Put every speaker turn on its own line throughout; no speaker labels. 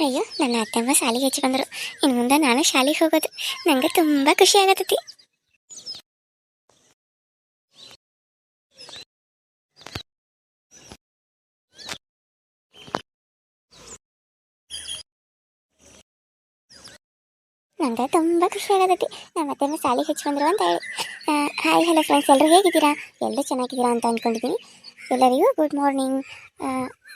ಅಯ್ಯೋ, ನನ್ನ ಅತ್ತೆಮ್ಮ ಶಾಲೆಗೆ ಹಚ್ಚಿ ಬಂದರು. ಇನ್ನು ಮುಂದೆ ನಾನು ಶಾಲೆಗೆ ಹೋಗೋದು. ನನಗೆ ತುಂಬ ಖುಷಿ ಆಗತ್ತೈತಿ. ನಂಗೆ ತುಂಬ ಖುಷಿ ಆಗತೈತಿ ನಮ್ಮ ಅತ್ತೆಮ್ಮ ಶಾಲೆಗೆ ಹಚ್ಚಿ ಬಂದರು ಅಂತ ಹೇಳಿ. ಹಾಯ್ ಹಲೋ ಫ್ರೆಂಡ್ಸ್ ಎಲ್ಲರೂ ಹೇಗಿದ್ದೀರಾ? ಎಲ್ಲರೂ ಚೆನ್ನಾಗಿದ್ದೀರಾ ಅಂತ ಅಂದ್ಕೊಂಡಿದ್ದೀನಿ. ಎಲ್ಲರಿಗೂ ಗುಡ್ ಮಾರ್ನಿಂಗ್.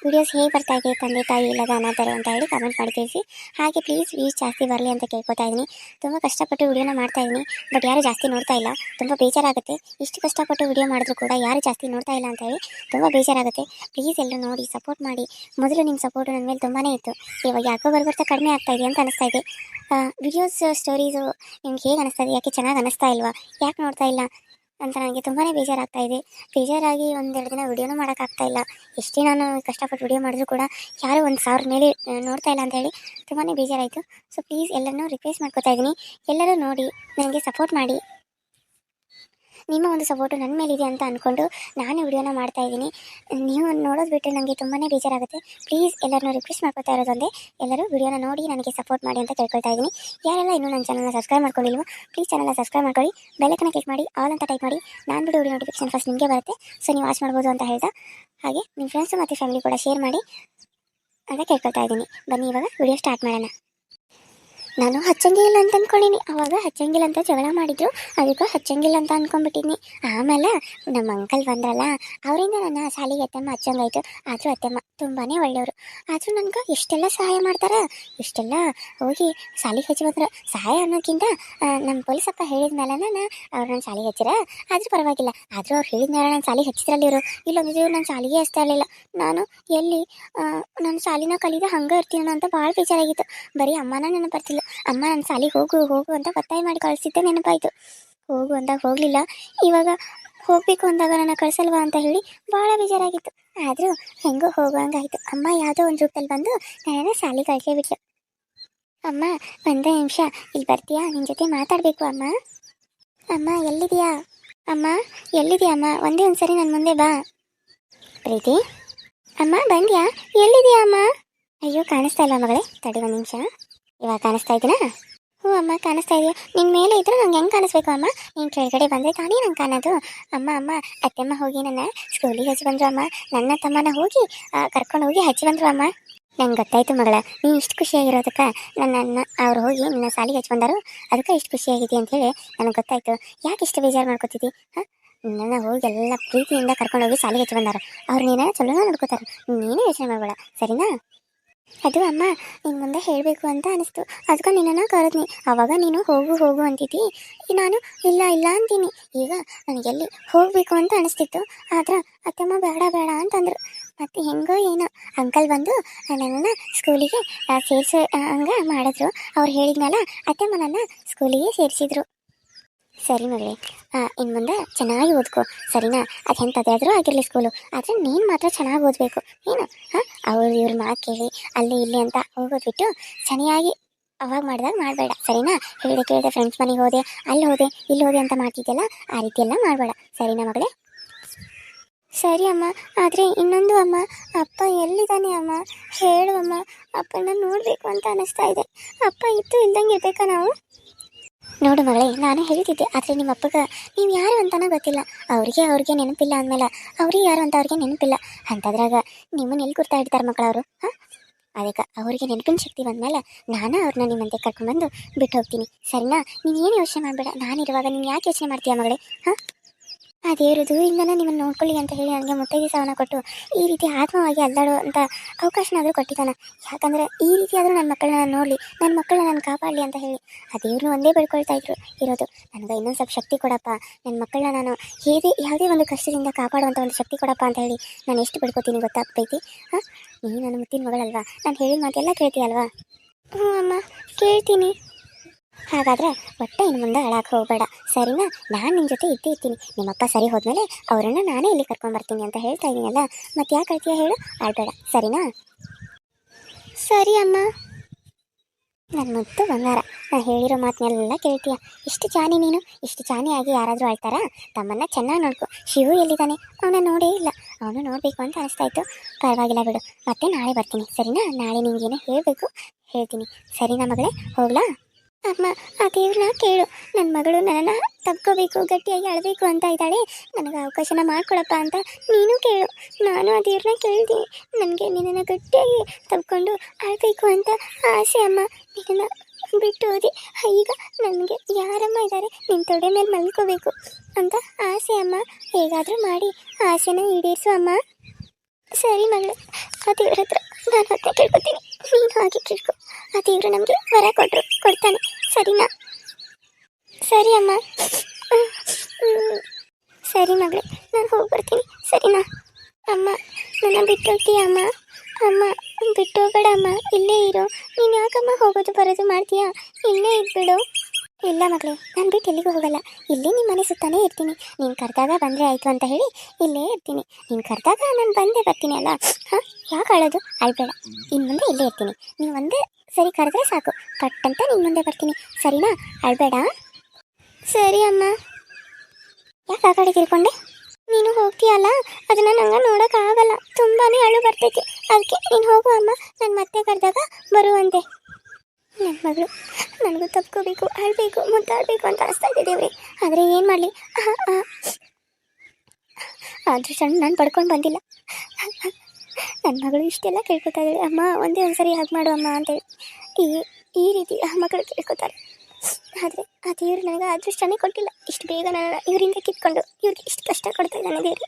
ವಿಡಿಯೋಸ್ ಹೇಗೆ ಬರ್ತಾ ಇದೆ ತಂದೆ ತಾಯಿ ಇಲ್ಲದ ಅನಾಥರು ಅಂತ ಹೇಳಿ ಕಮೆಂಟ್ ಮಾಡ್ತೀವಿ ಹಾಗೆ ಪ್ಲೀಸ್ ವ್ಯೂಸ್ ಜಾಸ್ತಿ ಬರಲಿ ಅಂತ ಕೇಳ್ಕೊತಾ ಇದ್ದೀನಿ ತುಂಬ ಕಷ್ಟಪಟ್ಟು ವಿಡಿಯೋನ ಮಾಡ್ತಾ ಇದ್ದೀನಿ ಬಟ್ ಯಾರು ಜಾಸ್ತಿ ನೋಡ್ತಾ ಇಲ್ಲ. ತುಂಬ ಬೇಜಾರಾಗುತ್ತೆ. ಇಷ್ಟು ಕಷ್ಟಪಟ್ಟು ವಿಡಿಯೋ ಮಾಡಿದ್ರು ಕೂಡ ಯಾರು ಜಾಸ್ತಿ ನೋಡ್ತಾ ಇಲ್ಲ ಅಂತ ಹೇಳಿ ತುಂಬ ಬೇಜಾರಾಗುತ್ತೆ. ಪ್ಲೀಸ್ ಎಲ್ಲರೂ ನೋಡಿ ಸಪೋರ್ಟ್ ಮಾಡಿ. ಮೊದಲು ನಿಮ್ಮ ಸಪೋರ್ಟ್ ನನ್ನ ಮೇಲೆ ತುಂಬಾ ಇತ್ತು. ಇವಾಗ ಯಾಕೋ ಬರ್ಬರ್ತಾ ಕಡಿಮೆ ಆಗ್ತಾ ಇದೆ ಅಂತ ಅನಿಸ್ತಾ ಇದೆ. ವಿಡಿಯೋಸ್ ಸ್ಟೋರೀಸು ನಿಮ್ಗೆ ಹೇಗೆ ಅನಿಸ್ತಾ ಇದೆ? ಯಾಕೆ ಚೆನ್ನಾಗಿ ಅನಿಸ್ತಾ ಇಲ್ವಾ? ಯಾಕೆ ನೋಡ್ತಾ ಇಲ್ಲ? ಅಂತ ನನಗೆ ತುಂಬಾ ಬೇಜಾರಾಗ್ತಾ ಇದೆ. ಬೇಜಾರಾಗಿ ಒಂದೆರಡು ದಿನ ವಿಡಿಯೋನೂ ಮಾಡೋಕ್ಕಾಗ್ತಾ ಇಲ್ಲ. ಎಷ್ಟೇ ನಾನು ಕಷ್ಟಪಟ್ಟು ವಿಡಿಯೋ ಮಾಡಿದ್ರು ಕೂಡ ಯಾರು ಒಂದು ಸಾವಿರ ಮೇಲೆ ನೋಡ್ತಾ ಇಲ್ಲ ಅಂತ ಹೇಳಿ ತುಂಬಾ ಬೇಜಾರಾಯಿತು. ಸೊ ಪ್ಲೀಸ್ ಎಲ್ಲರನ್ನೂ ರಿಕ್ವೆಸ್ಟ್ ಮಾಡ್ಕೋತಾ ಇದ್ದೀನಿ. ಎಲ್ಲರೂ ನೋಡಿ, ನನಗೆ ಸಪೋರ್ಟ್ ಮಾಡಿ. ನಿಮ್ಮ ಒಂದು ಸಪೋರ್ಟು ನನ್ನ ಮೇಲಿದೆ ಅಂತ ಅಂದ್ಕೊಂಡು ನಾನು ವಿಡಿಯೋನ ಮಾಡ್ತಾ ಇದ್ದೀನಿ. ನೀವು ನೋಡೋದು ಬಿಟ್ಟರೆ ನನಗೆ ತುಂಬಾ ಬೇಜಾರಾಗುತ್ತೆ. ಪ್ಲೀಸ್ ಎಲ್ಲರನ್ನೂ ರಿಕ್ವೆಸ್ಟ್ ಮಾಡ್ಕೊತಾ ಇರೋದೊಂದೇ ಎಲ್ಲರೂ ವಿಡಿಯೋನ ನೋಡಿ ನನಗೆ ಸಪೋರ್ಟ್ ಮಾಡಿ ಅಂತ ಕೇಳ್ಕೊಳ್ತಾ ಇದ್ದೀನಿ. ಯಾರೆಲ್ಲ ಇನ್ನೂ ನನ್ನ ಚಾನಲ್ನ ಸಬ್ಸ್ಕ್ರೈಬ್ ಮಾಡ್ಕೊಂಡಿಲ್ವೋ ಪ್ಲೀಸ್ ಚಾನಲ್ನ ಸಬ್ಸ್ಕ್ರೈಬ್ ಮಾಡ್ಕೊಳ್ಳಿ. ಬೆಲ್ಲಕ್ಕನ ಕ್ಲಿಕ್ ಮಾಡಿ ಆಲ್ ಅಂತ ಟೈಪ್ ಮಾಡಿ. ನಾನು ಬಿಡೋ ವಿಡಿಯೋ ನೋಟಿಫಿಕೇಶನ್ ಫಸ್ಟ್ ನಿಮಗೆ ಬರುತ್ತೆ. ಸೊ ನೀವು ವಾಚ್ ಮಾಡ್ಬೋದು ಅಂತ ಹೇಳ್ತಾ ಹಾಗೆ ನಿಮ್ಮ ಫ್ರೆಂಡ್ಸು ಮತ್ತು ಫ್ಯಾಮಿಲಿ ಕೂಡ ಶೇರ್ ಮಾಡಿ ಅಂತ ಕೇಳ್ಕೊಳ್ತಾ ಇದ್ದೀನಿ. ಬನ್ನಿ ಇವಾಗ ವಿಡಿಯೋ ಸ್ಟಾರ್ಟ್ ಮಾಡೋಣ. ನಾನು ಹಚ್ಚಂಗಿಲ್ಲ ಅಂತ ಅಂದ್ಕೊಂಡಿನಿ ಅವಾಗ ಹಚ್ಚಂಗಿಲ್ಲ ಅಂತ ಜಗಳ ಮಾಡಿದ್ರು. ಅದಕ್ಕೆ ಹಚ್ಚಂಗಿಲ್ಲ ಅಂತ ಅಂದ್ಕೊಂಡ್ಬಿಟ್ಟಿನಿ ಆಮೇಲೆ ನಮ್ಮ ಅಂಕಲ್ ಬಂದ್ರಲ್ಲ ಅವರಿಂದ ನನ್ನ ಶಾಲೆಗೆ ಅತ್ತಮ್ಮ ಹಚ್ಚಂಗಾಯ್ತು. ಆದರೂ ಅತ್ತಮ್ಮ ತುಂಬಾ ಒಳ್ಳೆಯವರು. ಆದರೂ ನನಗೆ ಇಷ್ಟೆಲ್ಲ ಸಹಾಯ ಮಾಡ್ತಾರೆ. ಇಷ್ಟೆಲ್ಲ ಹೋಗಿ ಶಾಲೆಗೆ ಹಚ್ಚಿ ಬಂದ್ರೆ ಸಹಾಯ ಅನ್ನೋದಕ್ಕಿಂತ ಆ, ನಮ್ಮ ಪೊಲೀಸಪ್ಪ ಹೇಳಿದ ಮೇಲೆ ನಾನು ಅವ್ರು ನನ್ನ ಶಾಲೆಗೆ ಹಚ್ಚಿರ? ಆದರೂ ಪರವಾಗಿಲ್ಲ. ಆದರೂ ಅವ್ರು ಹೇಳಿದ್ಮೇಲೆ ನಾನು ಶಾಲೆಗೆ ಹಚ್ಚಿದ್ರಲ್ಲಿ ಇವರು. ಇಲ್ಲೊಂದಿದ್ರು ನಾನು ಶಾಲೆಗೆ ಹಚ್ತಾ ಇರಲಿಲ್ಲ. ನಾನು ಎಲ್ಲಿ ನಾನು ಶಾಲಿನ ಕಲಿದ ಹಂಗೆ ಇರ್ತೀನೋ ಅಂತ ಭಾಳ ಬೇಜಾರಾಗಿತ್ತು. ಬರೀ ಅಮ್ಮನ ನೆನಪರ್ತಿಲ್ಲ ಅಮ್ಮ ನನ್ನ ಹೋಗು ಹೋಗು ಅಂತ ಒತ್ತಾಯ ಮಾಡಿ ಕಳಿಸಿದ್ದೆ ನೆನಪಾಯಿತು. ಹೋಗು ಅಂದಾಗ ಹೋಗಲಿಲ್ಲ. ಇವಾಗ ಹೋಗಬೇಕು ಅಂದಾಗ ನನ್ನ ಕಳಿಸಲ್ವಾ ಅಂತ ಹೇಳಿ ಭಾಳ ಬೇಜಾರಾಗಿತ್ತು. ಆದರೂ ಹೆಂಗೋ ಹೋಗೋಂಗಾಯಿತು ಅಮ್ಮ ಯಾವುದೋ ಒಂದು ರೂಪದಲ್ಲಿ ಬಂದು ನನ್ನ ಶಾಲೆಗೆ ಕಳಿಸೇ ಬಿಟ್ಲು. ಅಮ್ಮ, ಒಂದೇ ನಿಮಿಷ. ಇಲ್ಲಿ ಬರ್ತೀಯಾ? ನಿನ್ನ ಜೊತೆ ಮಾತಾಡಬೇಕು ಅಮ್ಮ. ಅಮ್ಮ, ಎಲ್ಲಿದೆಯಾ? ಅಮ್ಮ ಎಲ್ಲಿದೆಯಾ ಅಮ್ಮ? ಒಂದೇ ಒಂದು ಸರಿ ನನ್ನ ಮುಂದೆ ಬಾ. ಪ್ರೀತಿ? ಅಮ್ಮ, ಬಂದ್ಯಾ? ಎಲ್ಲಿದೆಯಾ ಅಮ್ಮ? ಅಯ್ಯೋ, ಕಾಣಿಸ್ತಾ ಇಲ್ಲ ಮಗಳೇ. ತಡಿ ಒಂದು ನಿಮಿಷ. ಇವಾಗ ಕಾಣಿಸ್ತಾ ಇದ್ದೀನಾ ಹ್ಞೂ ಅಮ್ಮ, ಕಾಣಿಸ್ತಾ ಇದೆಯಾ. ನಿನ್ನ ಮೇಲೆ ಇದ್ರೆ ನಂಗೆ ಹೆಂಗೆ ಕಾಣಿಸ್ಬೇಕು ಅಮ್ಮ? ನೀನು ಕೆಳಗಡೆ ಬಂದರೆ ತಾನೇ ನಂಗೆ ಕಾಣೋದು. ಅಮ್ಮ ಅಮ್ಮ, ಅತ್ತೆಮ್ಮ ಹೋಗಿ ನನ್ನ ಸ್ಕೂಲಿಗೆ ಹಚ್ಚಿ ಬಂದ್ರು ಅಮ್ಮ. ನನ್ನ ತಮ್ಮನ ಹೋಗಿ ಕರ್ಕೊಂಡು ಹೋಗಿ ಹಚ್ಚಿ ಬಂದ್ರು ಅಮ್ಮ. ನಂಗೆ ಗೊತ್ತಾಯ್ತು ಮಗಳ, ನೀನು ಇಷ್ಟು ಖುಷಿಯಾಗಿರೋದಕ್ಕೆ. ನನ್ನನ್ನು ಅವ್ರು ಹೋಗಿ ನಿನ್ನ ಸಾಲಿಗೆ ಹಚ್ಚಿ ಬಂದರು. ಅದಕ್ಕೆ ಇಷ್ಟು ಖುಷಿಯಾಗಿದೆ ಅಂತೇಳಿ ನನಗೆ ಗೊತ್ತಾಯ್ತು. ಯಾಕೆ ಇಷ್ಟು ಬೇಜಾರು ಮಾಡ್ಕೋತಿದ್ದಿ? ಹಾಂ? ನನ್ನ ಹೋಗಿ ಎಲ್ಲ ಪ್ರೀತಿಯಿಂದ ಕರ್ಕೊಂಡು ಹೋಗಿ ಸಾಲಿಗೆ ಹಚ್ಚಿ ಬಂದಾರ. ಅವ್ರು ನೀನ ಚಲೋನ ನೋಡ್ಕೋತಾರೆ. ನೀನೇ ಯೋಚನೆ ಮಾಡಬೇಡ. ಸರಿನಾ? ಅದು ಅಮ್ಮ ನಿನ್ನ ಮುಂದೆ ಹೇಳಬೇಕು ಅಂತ ಅನಿಸ್ತು. ಅದಕ್ಕೆ ನಿನ್ನನ್ನು ಕರೆದ್ನಿ. ಅವಾಗ ನೀನು ಹೋಗು ಹೋಗು ಅಂತಿದ್ದಿ. ನಾನು ಇಲ್ಲ ಇಲ್ಲ ಅಂತೀನಿ. ಈಗ ನನಗೆ ಎಲ್ಲಿ ಹೋಗಬೇಕು ಅಂತ ಅನಿಸ್ತಿತ್ತು. ಆದ್ರೆ ಅತ್ತಮ್ಮ ಬೇಡ ಬೇಡ ಅಂತಂದ್ರು. ಮತ್ತು ಹೆಂಗೋ ಏನೋ. ಅಂಕಲ್ ಬಂದು ನನ್ನನ್ನು ಸ್ಕೂಲಿಗೆ ಸೇರಿಸೋ ಹಂಗೆ ಮಾಡಿದ್ರು. ಅವ್ರು ಹೇಳಿದ್ನಲ್ಲ ಅತ್ತಮ್ಮ ನನ್ನ ಸ್ಕೂಲಿಗೆ ಸೇರಿಸಿದ್ರು. ಸರಿ ಮಗಳೇ ಇನ್ನು ಮುಂದೆ ಚೆನ್ನಾಗಿ ಓದ್ಕೊ. ಸರಿನಾ? ಅದು ಎಂಥದ್ದಾದರೂ ಆಗಿರಲಿ ಸ್ಕೂಲು ಆದರೆ ನೀನು ಮಾತ್ರ ಚೆನ್ನಾಗಿ ಓದಬೇಕು. ಏನು? ಹಾಂ? ಅವ್ರು ಇವ್ರ ಮಾತು ಕೇಳಿ, ಅಲ್ಲಿ ಇಲ್ಲಿ ಅಂತ ಹೋಗೋದ್ಬಿಟ್ಟು ಚೆನ್ನಾಗಿ ಅವಾಗ ಮಾಡಿದಾಗ ಮಾಡಬೇಡ. ಸರಿನಾ? ಹೇಳಿದೆ ಕೇಳಿದೆ ಫ್ರೆಂಡ್ಸ್ ಮನೆಗೆ ಹೋದೆ, ಅಲ್ಲಿ ಹೋದೆ, ಇಲ್ಲಿ ಹೋದೆ ಅಂತ ಮಾಡ್ತಿದ್ದೆಲ್ಲ ಆ ರೀತಿ ಎಲ್ಲ ಮಾಡಬೇಡ. ಸರಿನಾ ಮಗಳೇ? ಸರಿ ಅಮ್ಮ. ಆದರೆ ಇನ್ನೊಂದು ಅಮ್ಮ. ಅಪ್ಪ ಎಲ್ಲಿದ್ದಾನೆ ಅಮ್ಮ? ಹೇಳು ಅಮ್ಮ. ಅಪ್ಪನ ನೋಡಬೇಕು ಅಂತ ಅನಿಸ್ತಾ ಇದೆ. ಅಪ್ಪ ಇತ್ತು ಇಲ್ದಂಗೆ ಇರ್ಬೇಕಾ ನಾವು? ನೋಡು ಮಗಳೇ, ನಾನು ಹೇಳ್ತಿದ್ದೆ, ಆದರೆ ನಿಮ್ಮ ಅಪ್ಪಗೆ ನೀವು ಯಾರು ಅಂತಾನೋ ಗೊತ್ತಿಲ್ಲ. ಅವರಿಗೆ ಅವ್ರಿಗೆ ನೆನಪಿಲ್ಲ ಅಂದಮೇಲೆ ಅವ್ರಿಗೆ ಯಾರು ಅಂತ ಅವ್ರಿಗೆ ನೆನಪಿಲ್ಲ. ಅಂತದ್ರಾಗ ನಿಮ್ಮನ್ನ ಎಲ್ಲಿ ಗುರ್ತಾ ಇಡ್ತಾರೆ ಮಕ್ಕಳವರು ಹಾಂ? ಅದಕ್ಕೆ ಅವರಿಗೆ ನೆನಪಿನ ಶಕ್ತಿ ಬಂದಮೇಲೆ ನಾನು ಅವ್ರನ್ನ ನಿಮ್ಮಂತೆ ಕರ್ಕೊಂಡ್ಬಂದು ಬಿಟ್ಟು ಹೋಗ್ತೀನಿ. ಸರಿನಾ? ನೀನು ಏನು ಯೋಚನೆ ಮಾಡಬೇಡ? ನಾನಿರುವಾಗ ನೀನು ಯಾಕೆ ಯೋಚನೆ ಮಾಡ್ತೀಯ ಮಗಳೇ, ಹಾಂ? ಅದೇ ದೇವರು ದೂರಿಂದನೇ ನಿಮ್ಮನ್ನು ನೋಡ್ಕೊಳ್ಳಿ ಅಂತ ಹೇಳಿ ನನಗೆ ಮುತ್ತೈದೆ ಸಾವನ್ನ ಕೊಟ್ಟು ಈ ರೀತಿ ಆತ್ಮವಾಗಿ ಅಲ್ಲಾಡೋ ಅಂತ ಅವಕಾಶನಾದರೂ ಕೊಟ್ಟಿದ್ದಾನೆ. ಯಾಕಂದರೆ ಈ ರೀತಿಯಾದರೂ ನನ್ನ ಮಕ್ಕಳನ್ನ ನಾನು ನೋಡಲಿ ನನ್ನ ಮಕ್ಕಳನ್ನ ನಾನು ಕಾಪಾಡಲಿ ಅಂತ ಹೇಳಿ. ಆ ದೇವ್ರನ್ನ ಒಂದೇ ಬೆಳ್ಕೊಳ್ತಾ ಇದ್ರು. ಇರೋದು, ನನಗೆ ಇನ್ನೊಂದು ಸ್ವಲ್ಪ ಶಕ್ತಿ ಕೊಡಪ್ಪ. ನನ್ನ ಮಕ್ಕಳನ್ನ ನಾನು ಹೇಗೆ, ಯಾವುದೇ ಒಂದು ಕಷ್ಟದಿಂದ ಕಾಪಾಡುವಂಥ ಒಂದು ಶಕ್ತಿ ಕೊಡಪ್ಪ ಅಂತ ಹೇಳಿ ನಾನು ಎಷ್ಟು ಬೆಳ್ಕೊತೀನಿ ಗೊತ್ತಾಗ್ತೈತಿ? ಹಾಂ? ನೀನು ನನ್ನ ಮುತ್ತಿನ ಮಗಳಲ್ವಾ? ನಾನು ಹೇಳಿದ ಮಾತೆಲ್ಲ ಕೇಳ್ತೀಯಲ್ವಾ? ಹ್ಞೂ ಅಮ್ಮ, ಕೇಳ್ತೀನಿ. ಹಾಗಾದ್ರೆ ಒಟ್ಟೆ ಇನ್ನು ಮುಂದೆ ಅಳಕ್ಕೆ ಹೋಗಬೇಡ. ಸರಿನಾ? ನಾನು ನಿನ್ನ ಜೊತೆ ಇದ್ದೇ ಇರ್ತೀನಿ. ನಿಮ್ಮಪ್ಪ ಸರಿ ಹೋದ್ಮೇಲೆ ಅವರನ್ನು ನಾನೇ ಇಲ್ಲಿ ಕರ್ಕೊಂಬರ್ತೀನಿ ಅಂತ ಹೇಳ್ತಾ ಇದ್ದೀನಲ್ಲ ಮತ್ತೆ ಯಾಕೆ ಅಳ್ತೀಯ ಹೇಳು? ಆಳ್ಬೇಡ ಸರಿನಾ? ಸರಿ ಅಮ್ಮ. ನನ್ನ ಮುದ್ದು ಬಂಗಾರ. ನಾನು ಹೇಳಿರೋ ಮಾತನ್ನೆಲ್ಲ ಕೇಳ್ತೀಯ. ಇಷ್ಟು ಚಾನೆ ನೀನು? ಇಷ್ಟು ಚಾನಿಯಾಗಿ ಯಾರಾದರೂ ಆಳ್ತಾರಾ ತಮ್ಮನ್ನ ಚೆನ್ನಾಗಿ ನೋಡ್ಕೊ. ಶಿವು ಎಲ್ಲಿದ್ದಾನೆ? ಅವನ ನೋಡೇ ಇಲ್ಲ. ಅವನು ನೋಡಬೇಕು ಅಂತ ಅನಿಸ್ತಾ ಇತ್ತು. ಪರವಾಗಿಲ್ಲ ಬಿಡು. ಮತ್ತೆ ನಾಳೆ ಬರ್ತೀನಿ. ಸರಿನಾ? ನಾಳೆ ನಿಂಗೆನೇ ಹೇಳಬೇಕು. ಹೇಳ್ತೀನಿ. ಸರಿನಾ ಮಗಳೇ? ಹೋಗ್ಲಾ? ಅಮ್ಮ, ಆ ದೇವ್ರನ್ನ ಕೇಳು. ನನ್ನ ಮಗಳು ನನ್ನ ತಪ್ಕೋಬೇಕು ಗಟ್ಟಿಯಾಗಿ ಅಳಬೇಕು ಅಂತ ಇದ್ದಾಳೆ. ನನಗೆ ಅವಕಾಶನ ಮಾಡ್ಕೊಳಪ್ಪ ಅಂತ ನೀನು ಕೇಳು. ನಾನು ಆ ದೇವ್ರನ್ನ ಕೇಳಿದೆ ನನಗೆ ನಿನ್ನನ್ನು ಗಟ್ಟಿಯಾಗಿ ತಪ್ಕೊಂಡು ಅಳಬೇಕು ಅಂತ ಆಸೆ ಅಮ್ಮ. ನಿನ್ನನ್ನು ಬಿಟ್ಟು ಹೋದೆ. ಈಗ ನನಗೆ ಯಾರಮ್ಮ ಇದ್ದಾರೆ ನಿನ್ನ ತೊಡೆ ಮೇಲೆ ಮಲ್ಕೋಬೇಕು ಅಂತ ಆಸೆ ಅಮ್ಮ. ಹೇಗಾದರೂ ಮಾಡಿ. ಆಸೆನ ಈಡೇರಿಸು ಅಮ್ಮ. ಸರಿ ಮಗಳು, ಆ ದೇವ್ರ ಹತ್ರ ನಾನು ಹತ್ರ ಕೇಳ್ಕೊತೀನಿ ನೀನು ಹಾಗೆ ಕೇಳ್ಕೊ ಆ ದೇವ್ರು ನಮಗೆ ವರ ಕೊಟ್ಟರು ಕೊಡ್ತಾನೆ ಸರಿನಾ ಸರಿ ಅಮ್ಮ ಹ್ಮ್. ಸರಿ ಮಗಳೇ ನಾನು ಹೋಗಿ ಬರ್ತೀನಿ ಸರಿನಾ ಅಮ್ಮ ನನ್ನ ಬಿಟ್ಟು ಹೋಗ್ತೀಯ ಅಮ್ಮ ಅಮ್ಮ ಬಿಟ್ಟು ಹೋಗ್ಬೇಡ ಅಮ್ಮ ಇಲ್ಲೇ ಇರು, ನೀನು ಯಾಕಮ್ಮ ಹೋಗೋದು ಬರೋದು ಮಾಡ್ತೀಯಾ? ಇಲ್ಲೇ ಇದ್ಬಿಡು. ಇಲ್ಲ ಮಗಳೇ, ನಾನು ಬಿಟ್ಟು ಎಲ್ಲಿಗೂ ಹೋಗಲ್ಲ. ಇಲ್ಲೇ ನಿಮ್ಮ ಮನೆ ಸುತ್ತಾನೇ ಇರ್ತೀನಿ. ನೀನು ಕರೆದಾಗ ಬಂದರೆ ಆಯಿತು ಅಂತ ಹೇಳಿ ಇಲ್ಲೇ ಇರ್ತೀನಿ. ನೀನು ಕರೆದಾಗ ನಾನು ಬಂದೇ ಬರ್ತೀನಿ ಅಲ್ಲ? ಹಾಂ? ಯಾಕೆ ಅಳೋದು? ಅಳ್ಬೇಡ. ಇನ್ನು ಮುಂದೆ ಇಲ್ಲೇ ಇರ್ತೀನಿ. ನೀವು ಒಂದೇ ಸರಿ ಕರೆದ್ರೆ ಸಾಕು. ಕಟ್ ಅಂತ ನಿನ್ನ ಮುಂದೆ ಬರ್ತೀನಿ. ಸರಿನಾ? ಅಳ್ಬೇಡ. ಸರಿ ಅಮ್ಮ. ಯಾಕೆ ಆ ಕಡೆ ನೀನು ಹೋಗ್ತೀಯಲ್ಲ? ಅದನ್ನ ನಂಗೆ ನೋಡೋಕ್ಕಾಗಲ್ಲ ತುಂಬಾನೇ ಅಳು ಬರ್ತೈತಿ. ಅದಕ್ಕೆ ನೀನು ಹೋಗು ಅಮ್ಮ. ನನ್ನ ಮತ್ತೆ ಕರೆದಾಗ ಬರುವಂತೆ. ನನ್ನ ಮಗಳು, ನನಗೂ ತಪ್ಕೋಬೇಕು ಅಳಬೇಕು ಮುದ್ದಾಡಬೇಕು ಅಂತ ಅನಿಸ್ತಾ ಇದೆ ದೇವ್ರಿ. ಆದರೆ ಏನು ಮಾಡಲಿ? ಆದರೂ ಸಣ್ಣ ನಾನು ಪಡ್ಕೊಂಡು ಬಂದಿಲ್ಲ. ನನ್ನ ಮಗಳು ಇಷ್ಟೆಲ್ಲ ಕೇಳ್ಕೊತಾ ಇದ್ದಾಳೆ ಅಮ್ಮ, ಒಂದೇ ಒಂದ್ಸರಿ ಹಾಗೆ ಮಾಡು ಅಮ್ಮ ಅಂತೇಳಿ. ಈ ಈ ರೀತಿ ಆ ಮಗಳು ಕೇಳ್ಕೊತಾರೆ. ಆದರೆ ಆ ದೇವರು ನನಗೆ ಅದೃಷ್ಟನೇ ಕೊಟ್ಟಿಲ್ಲ. ಇಷ್ಟು ಬೇಗ ನನ್ನ ಇವರಿಂದ ಕಿತ್ಕೊಂಡು ಇವ್ರಿಗೆ ಇಷ್ಟು ಕಷ್ಟ ಕೊಡ್ತಾ ಇದ್ದಾನೆ ದೇವ್ರು.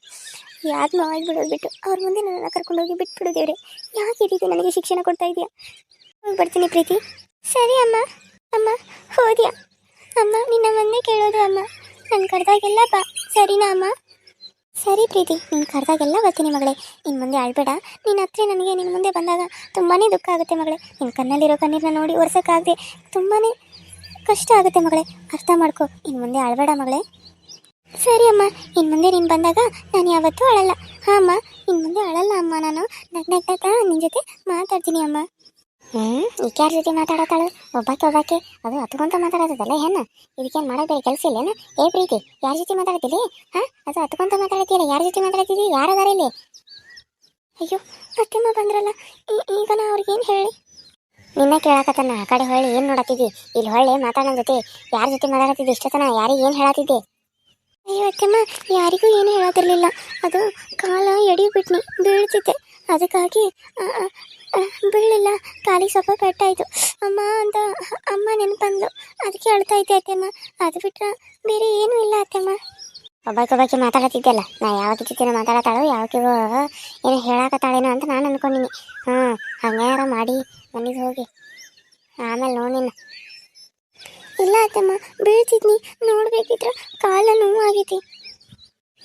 ಯಾರನ್ನೂ ಆಗ್ಬಿಡೋದು ಬಿಟ್ಟು ಅವ್ರ ಮುಂದೆ ನನ್ನನ್ನು ಕರ್ಕೊಂಡೋಗಿ ಬಿಟ್ಬಿಡು ದೇವ್ರೆ. ಯಾಕೆ ಈ ರೀತಿ ನನಗೆ ಶಿಕ್ಷಣ ಕೊಡ್ತಾ ಇದೆಯಾ ಹೋಗಿ ಬರ್ತೀನಿ ಪ್ರೀತಿ. ಸರಿ ಅಮ್ಮ. ಅಮ್ಮ, ಹೋದ್ಯಾ? ಅಮ್ಮ, ನಿನ್ನ ಮುಂದೆ ಕೇಳೋದು ಅಮ್ಮ. ನನ್ನ ಕರೆದಾಗೆಲ್ಲ ಬಾ. ಸರಿನಾ ಅಮ್ಮ? ಸರಿ ಪ್ರೀತಿ, ನೀನು ಕರೆದಾಗೆಲ್ಲ ಬರ್ತೀನಿ ಮಗಳೇ. ಇನ್ನು ಮುಂದೆ ಅಳ್ಬೇಡ. ನಿನ್ನ ಹತ್ರ ನನಗೆ ನಿನ್ನ ಮುಂದೆ ಬಂದಾಗ ತುಂಬಾ ದುಃಖ ಆಗುತ್ತೆ ಮಗಳೇ. ನಿನ್ನ ಕಣ್ಣಲ್ಲಿರೋ ಕಣ್ಣೀರನ್ನ ನೋಡಿ ಒರೆಸೋಕ್ಕಾಗದೆ ತುಂಬಾ ಕಷ್ಟ ಆಗುತ್ತೆ ಮಗಳೇ. ಅರ್ಥ ಮಾಡ್ಕೊ. ಇನ್ನು ಮುಂದೆ ಅಳಬೇಡ ಮಗಳೇ. ಸರಿ ಅಮ್ಮ. ಇನ್ನು ಮುಂದೆ ನೀನು ಬಂದಾಗ ನಾನು ಯಾವತ್ತೂ ಅಳಲ್ಲ. ಹಾಂ ಅಮ್ಮ. ಇನ್ನು ಮುಂದೆ ಅಳಲ್ಲ ಅಮ್ಮ ನಾನು. ನಗ್ ನಗ್ ನಿನ್ನ ಜೊತೆ ಮಾತಾಡ್ತೀನಿ ಅಮ್ಮ. ಹ್ಞೂ ಈಕೆ ಯಾರ ಜೊತೆ ಮಾತಾಡತ್ತಾಳು? ಒಬ್ಬಾಕೆ ಒಬ್ಬಾಕೆ ಅದು ಹತ್ಕೊಂತ ಮಾತಾಡೋದಲ್ಲ ಹೆಣ್ಣ? ಇದಕ್ಕೇನು ಮಾಡೋದು ಬೇರೆ ಕೆಲಸ ಇಲ್ಲೇನ ಏ ಪ್ರೀತಿ, ಯಾರ ಜೊತೆ ಮಾತಾಡ್ತೀರಿ ಹಾಂ, ಅದು ಹತ್ಕೊಂತ ಮಾತಾಡ್ತೀರ ಯಾರ ಜೊತೆ ಮಾತಾಡ್ತೀರಿ ಯಾರು ಅದಾರ ಇಲ್ಲಿ? ಅಯ್ಯೋ, ಅತ್ತೆಮ್ಮ ಬಂದ್ರಲ್ಲ. ಈಗ ನಾ ಅವ್ರಿಗೇನು ಹೇಳಿ? ನಿನ್ನ ಕೇಳಾಕತ್ತಾನ, ಆ ಕಡೆ ಹೊಳ್ಳಿ ಏನು ನೋಡತ್ತಿದ್ದಿ ಇಲ್ಲಿ ಹೊಳ್ಳಿ ಮಾತಾಡೋ ಜೊತೆ. ಯಾರ ಜೊತೆ ಮಾತಾಡತ್ತಿದ್ದಿ ಇಷ್ಟತನ ಯಾರಿಗೆ ಏನು ಹೇಳತ್ತಿದ್ದೆ ಅಯ್ಯೋ ಯಾರಿಗೂ ಏನು ಹೇಳೋದಿರ್ಲಿಲ್ಲ ಅದು ಕಾಲ ಎಡಿಬಿಟ್ನಿ, ಬೀಳ್ತಿದ್ದೆ. ಅದಕ್ಕಾಗಿ ಬೀಳಲಿಲ್ಲ. ಕಾಲಿಗೆ ಸ್ವಲ್ಪ ಪೆಟ್ಟಾಯಿತು. ಅಮ್ಮ ಅಂತ, ಅಮ್ಮ ನೆನಪಂದ್ಲು. ಅದಕ್ಕೆ ಅಳ್ತಾ ಇದ್ದೆ ಅತ್ತೆಮ್ಮ. ಅದು ಬಿಟ್ಟರೆ ಬೇರೆ ಏನೂ ಇಲ್ಲ ಅತ್ತೆಮ್ಮ. ಒಬ್ಬಾಕಿ ಮಾತಾಡತ್ತಿದ್ದೆಲ್ಲ. ನಾ ಯಾವಾಗ ಜೊತೆನ ಮಾತಾಡತ್ತಾಳೋ ಯಾವಕ್ಕಿಗೋ ಏನೋ ಹೇಳಾಕತ್ತಾಳೇನೋ ಅಂತ ನಾನು ಅನ್ಕೊಂಡಿನಿ. ಹಾಂ ಹಂಗಾರ ಮಾಡಿ ಮನೆಗೆ ಹೋಗಿ. ಆಮೇಲೆ ನೋಡಿನ ಇಲ್ಲ ಅತ್ತಮ್ಮ, ಬೀಳ್ತಿದ್ನಿ. ನೋಡ್ಬೇಕಿದ್ರೆ ಕಾಲ ನೋವು ಆಗೈತಿ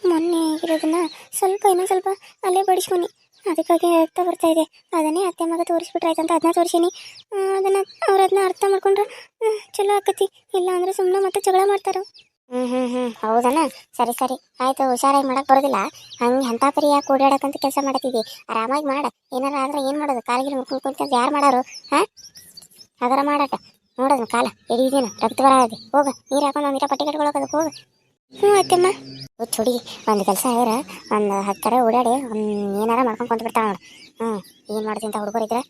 ಮೊನ್ನೆ ಆಗಿರೋದನ್ನ ಸ್ವಲ್ಪ ಇನ್ನೂ ಸ್ವಲ್ಪ ಅಲ್ಲೇ ಬಡಿಸ್ಕೊನಿ. ಅದಕ್ಕಾಗಿ ಅರ್ಥ ಬರ್ತಾ ಇದೆ. ಅದನ್ನೇ ಅತ್ತೆ ಮಗ ತೋರಿಸ್ಬಿಟ್ರಾಯ್ತು ಅಂತ ಅದನ್ನ ತೋರಿಸೀನಿ. ಅದನ್ನ ಅವ್ರು ಅದನ್ನ ಅರ್ಥ ಮಾಡ್ಕೊಂಡ್ರೆ ಚಲೋ ಆಕತಿ. ಇಲ್ಲ ಅಂದ್ರೆ ಸುಮ್ಮನೆ ಮತ್ತೆ ಜಗಳ ಮಾಡ್ತಾರ. ಹ್ಮ್ ಹ್ಞೂ ಹ್ಞೂ ಹೌದನ ಸರಿ ಸರಿ. ಆಯ್ತು, ಹುಷಾರಾಗಿ ಮಾಡಕ್ ಬರೋದಿಲ್ಲ. ಹಂಗೆ ಎಂತ ಪರಿ ಯಾಕೆ ಓಡಾಡಕ್ಕಂತ ಕೆಲಸ ಮಾಡತ್ತಿದ್ವಿ ಆರಾಮಾಗಿ ಮಾಡ. ಏನಾರ ಆದ್ರೆ ಏನು ಮಾಡೋದು? ಕಾಲಿಗೆ ಮುಟ್ಕೊಂಡು ಕುಂತ ಯಾರು ಮಾಡಾರು? ಹಾಂ? ಅದರ ಮಾಡಾಟ. ನೋಡೋದು ಕಾಲ. ಎಡೀದೇನು ರಕ್ತ ಬರೋದಿ ಹೋಗ. ನೀರು ಹಾಕೊಂಡು ಒಂದಿರ ಪಟ್ಟಿ ಕಟ್ಕೊಳಕದು ಹೋಗ. ಹ್ಞೂ ಅತ್ತೆಮ್ಮ ಹುಚ್ಚ ಒಂದು ಕೆಲಸ ಹೇರ ಒಂದು ಹತ್ತು ಕಡೆ ಓಡಾಡಿ, ಒಂದು ಏನಾರ ಮಾಡ್ಕೊಂಡು ಕೊಂತ ನೋಡು. ಹ್ಞೂ ಏನು ಮಾಡ್ತೀನಿ ಅಂತ ಹುಡುಗರಿದ್ರೆ